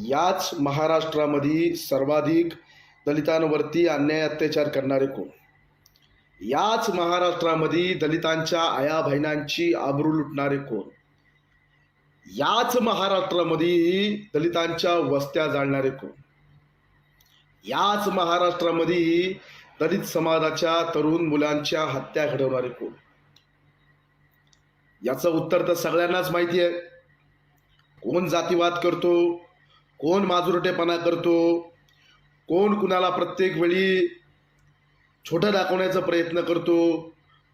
याच महाराष्ट्रामध्ये सर्वाधिक दलितांवरती अन्याय अत्याचार करणारे कोण? याच महाराष्ट्रामध्ये दलितांच्या आया बहिणांची आबरू लुटणारे कोण? याच महाराष्ट्रामध्ये दलितांच्या वस्त्या जाळणारे कोण? याच महाराष्ट्रामध्ये दलित समाजाच्या तरुण मुलांच्या हत्या घडवणारे कोण? याचं उत्तर तर सगळ्यांनाच माहिती आहे. कोण जातीवाद करतो? कोण माजुरटेपणा करतो? कोण कुणाला प्रत्येक वेळी छोटं दाखवण्याचा प्रयत्न करतो?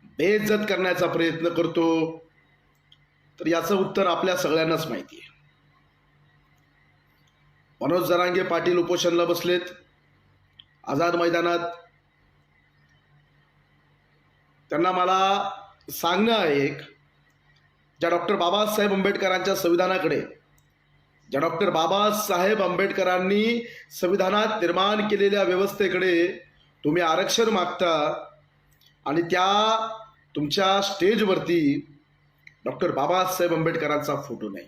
बेइज्जत करण्याचा प्रयत्न करतो? तर याचं उत्तर आपल्या सगळ्यांनाच माहिती आहे. मनोज जरांगे पाटील उपोषणला बसलेत. आझाद मैदानात. त्यांना मला सांगणं आहे एक. ज्या डॉक्टर बाबासाहेब आंबेडकरांच्या संविधानाकडे ज्या डॉक्टर बाबासाहेब आंबेडकरांनी संविधानात निर्माण केलेल्या व्यवस्थेकडे तुम्ही आरक्षण मागता आणि त्या तुमच्या स्टेजवरती डॉक्टर बाबासाहेब आंबेडकरांचा फोटो नाही.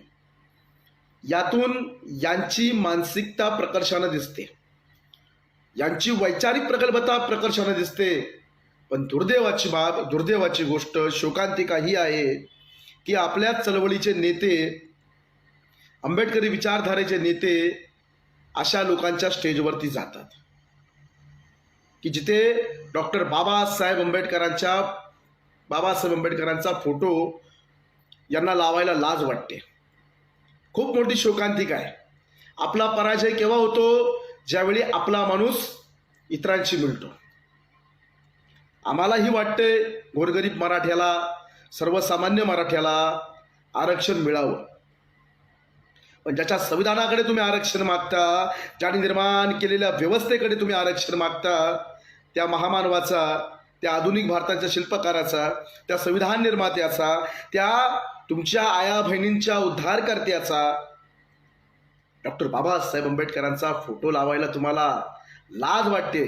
यातून यांची मानसिकता प्रकर्षानं दिसते. यांची वैचारिक प्रगल्भता प्रकर्षानं दिसते. पण दुर्दैवाची बाब दुर्दैवाची गोष्ट शोकांतिका ही आहे की आपल्या चळवळीचे नेते आंबेडकरी विचारधारेचे नेते अशा लोकांच्या स्टेजवरती जातात. की जिथे डॉक्टर बाबासाहेब आंबेडकरांच्या बाबासाहेब आंबेडकरांचा फोटो यांना लावायला लाज वाटते. खूप मोठी शोकांतिका आहे. आपला पराजय केव्हा होतो? ज्यावेळी आपला माणूस इतरांशी मिळतो. आम्हालाही वाटते गोरगरीब मराठ्याला सर्वसामान्य मराठ्याला आरक्षण मिळावं. पण ज्याच्या संविधानाकडे तुम्ही आरक्षण मागता ज्याने निर्माण केलेल्या व्यवस्थेकडे तुम्ही आरक्षण मागता त्या महामानवाचा त्या आधुनिक भारताच्या शिल्पकाराचा त्या संविधान निर्मात्याचा त्या तुमच्या आया बहिणींच्या उद्धारकर्त्याचा डॉक्टर बाबासाहेब आंबेडकरांचा फोटो लावायला तुम्हाला लाज वाटते.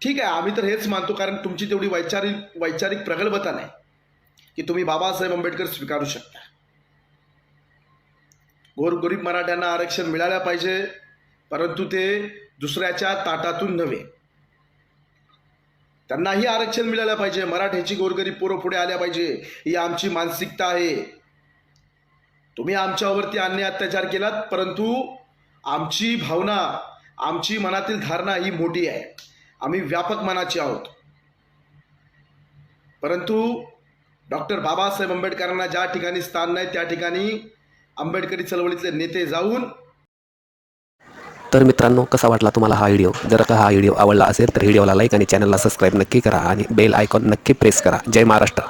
ठीक आहे आम्ही तर हेच मानतो कारण तुमची तेवढी वैचारिक वैचारिक प्रगल्भता नाही की तुम्ही बाबासाहेब आंबेडकर स्वीकारू शकता. गोरगरीब मराठ्यांना आरक्षण मिळायला पाहिजे परंतु ते दुसऱ्याच्या ताटातून नव्हे. त्यांनाही आरक्षण मिळायला पाहिजे मराठ्याची गोरगरीब पोरं पुढे आल्या पाहिजे ही आमची मानसिकता आहे. तुम्ही आमच्यावरती अन्याय अत्याचार केलात परंतु आमची भावना आमची मनातील धारणा ही मोठी आहे. आम्ही व्यापक मनाचे आहोत. परंतु डॉक्टर बाबासाहेब आंबेडकरांना ज्या ठिकाणी स्थान नाही त्या ठिकाणी आंबेडकरी चळवळीतले नेते जाऊन तर मित्रांनो कसा वाटला तुम्हाला हा व्हिडिओ जर का हा व्हिडिओ आवडला असेल तर व्हिडिओला लाईक आणि चॅनलला सबस्क्राईब नक्की करा आणि बेल आयकॉन नक्की प्रेस करा. जय महाराष्ट्र.